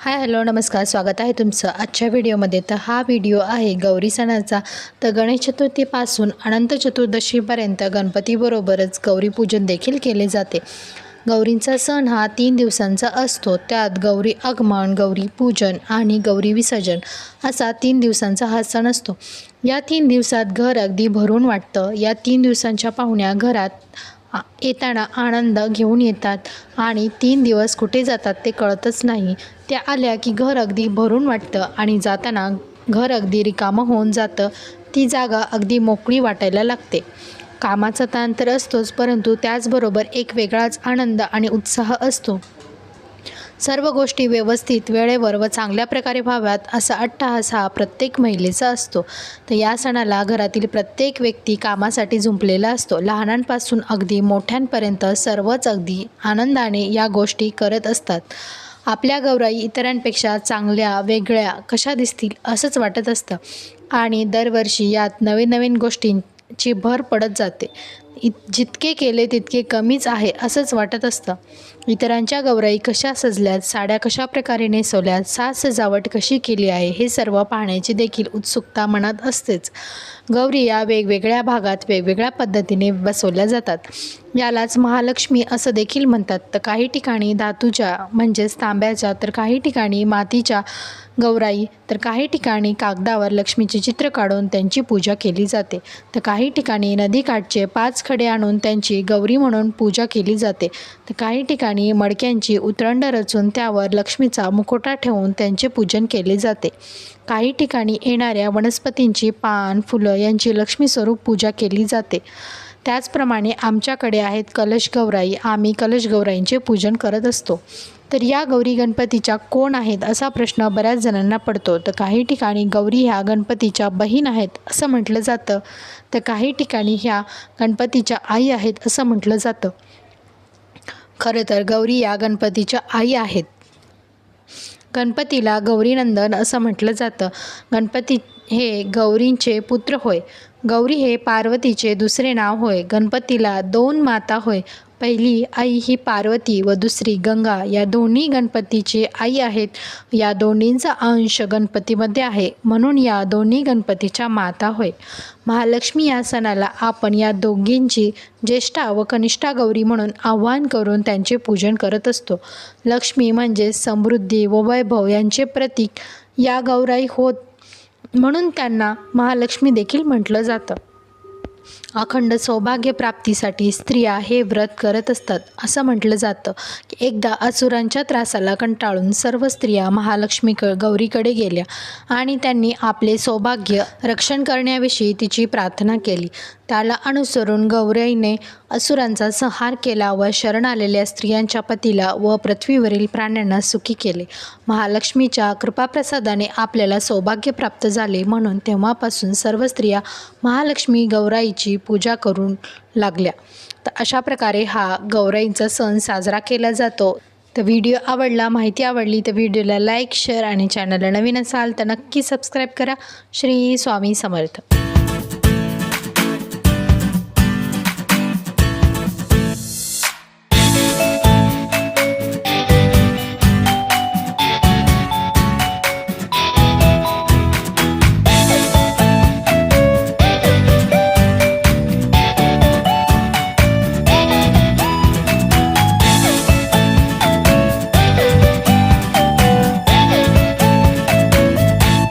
Hi hello नमस्कार स्वागत आहे तुमचं आजच्या व्हिडिओमध्ये. तर हा व्हिडिओ आहे गौरी सणाचा. तर गणेश चतुर्थीपासून अनंत चतुर्दशीपर्यंत गणपतीबरोबरच गौरीपूजन देखील केले जाते. गौरींचा सण हा तीन दिवसांचा असतो. त्यात गौरी आगमन गौरी पूजन आणि गौरी विसर्जन असा तीन दिवसांचा हा सण असतो. या तीन दिवसात घर अगदी भरून वाटतं. या तीन दिवसांच्या पाहुण्या घरात येताना आनंद घेऊन येतात आणि तीन दिवस कुठे जातात ते कळतच नाही. त्या आल्या की घर अगदी भरून वाटतं आणि जाताना घर अगदी रिकामं होऊन जातं. ती जागा अगदी मोकळी वाटायला लागते. कामाचा ताण तर असतोच परंतु त्याचबरोबर एक वेगळाच आनंद आणि उत्साह असतो. सर्व गोष्टी व्यवस्थित वेळेवर व चांगल्या प्रकारे व्हाव्यात असा अट्टहास हा प्रत्येक महिलेचा असतो. तर या सणाला घरातील प्रत्येक व्यक्ती कामासाठी झुंपलेला असतो. लहानांपासून अगदी मोठ्यांपर्यंत सर्वच अगदी आनंदाने या गोष्टी करत असतात. आपल्या गौराई इतरांपेक्षा चांगल्या वेगळ्या कशा दिसतील असंच वाटत असतं. आणि दरवर्षी यात नवीन नवीन गोष्टींची भर पडत जाते. इत जितके केले तितके कमीच आहे असंच वाटत असतं. इतरांच्या गौराई कशा सजल्यात साड्या कशा प्रकारे नेसवल्यात साज सजावट कशी केली आहे हे सर्व पाहण्याची देखील उत्सुकता मनात असतेच. गौरी या वेगवेगळ्या भागात वेगवेगळ्या पद्धतीने बसवल्या जातात. यालाच महालक्ष्मी असं देखील म्हणतात. तर काही ठिकाणी धातूच्या म्हणजेच तांब्याच्या तर काही ठिकाणी मातीच्या गौराई तर काही ठिकाणी कागदावर लक्ष्मीचे चित्र काढून त्यांची पूजा केली जाते. तर काही ठिकाणी नदीकाठचे पाच खडे आणून त्यांची गौरी म्हणून पूजा केली जाते. तर काही ठिकाणी मडक्यांची उतरंड रचून त्यावर लक्ष्मीचा मुखोटा ठेवून त्यांचे पूजन केले जाते. काही ठिकाणी येणाऱ्या वनस्पतींची पान फुलं यांची लक्ष्मीस्वरूप पूजा केली जाते. त्याचप्रमाणे आमच्याकडे आहेत कलश गौराई. आम्ही कलश गौराईंचे पूजन करत असतो. तर या गौरी गणपतीच्या कोण आहेत असा प्रश्न बऱ्याच जणांना पडतो. तर काही ठिकाणी गौरी ह्या गणपतीच्या बहीण आहेत असं म्हटलं जातं. तर काही ठिकाणी ह्या गणपतीच्या आई आहेत असं म्हटलं जातं. खरं तर गौरी या गणपतीच्या आई आहेत. गणपतीला गौरीनंदन असं म्हटलं जातं. गणपती हे गौरींचे पुत्र होय. गौरी हे पार्वतीचे दुसरे नाव होय. गणपतीला दोन माता होय. पहिली आई ही पार्वती व दुसरी गंगा. या दोन्ही गणपतीची आई आहेत. या दोन्हींचा अंश गणपतीमध्ये आहे. म्हणून या दोन्ही गणपतीच्या माता होय. महालक्ष्मी या सणाला आपण या दोघींची ज्येष्ठा व कनिष्ठा गौरी म्हणून आव्हान करून त्यांचे पूजन करत असतो. लक्ष्मी म्हणजे समृद्धी व वैभव यांचे प्रतीक या गौराई होत म्हणून त्यांना महालक्ष्मी देखील म्हटलं जातं. अखंड सौभाग्यप्राप्तीसाठी स्त्रिया हे व्रत करत असतात. असं म्हटलं जातं की एकदा असुरांच्या त्रासाला कंटाळून सर्व स्त्रिया महालक्ष्मी क गौरीकडे गेल्या आणि त्यांनी आपले सौभाग्य रक्षण करण्याविषयी तिची प्रार्थना केली. त्याला अनुसरून गौराईने असुरांचा संहार केला व शरण आलेल्या स्त्रियांच्या पतीला व पृथ्वीवरील प्राण्यांना सुखी केले. महालक्ष्मीच्या कृपाप्रसादाने आपल्याला सौभाग्य प्राप्त झाले म्हणून तेव्हापासून सर्व स्त्रिया महालक्ष्मी गौराईची पूजा करून लागल्या. तर अशा प्रकारे हा गौराईचा सण साजरा केला जातो. तर व्हिडिओ आवडला माहिती आवडली तर व्हिडिओला लाईक शेअर आणि चॅनलला नवीन असाल तर नक्की सबस्क्राईब करा. श्री स्वामी समर्थ.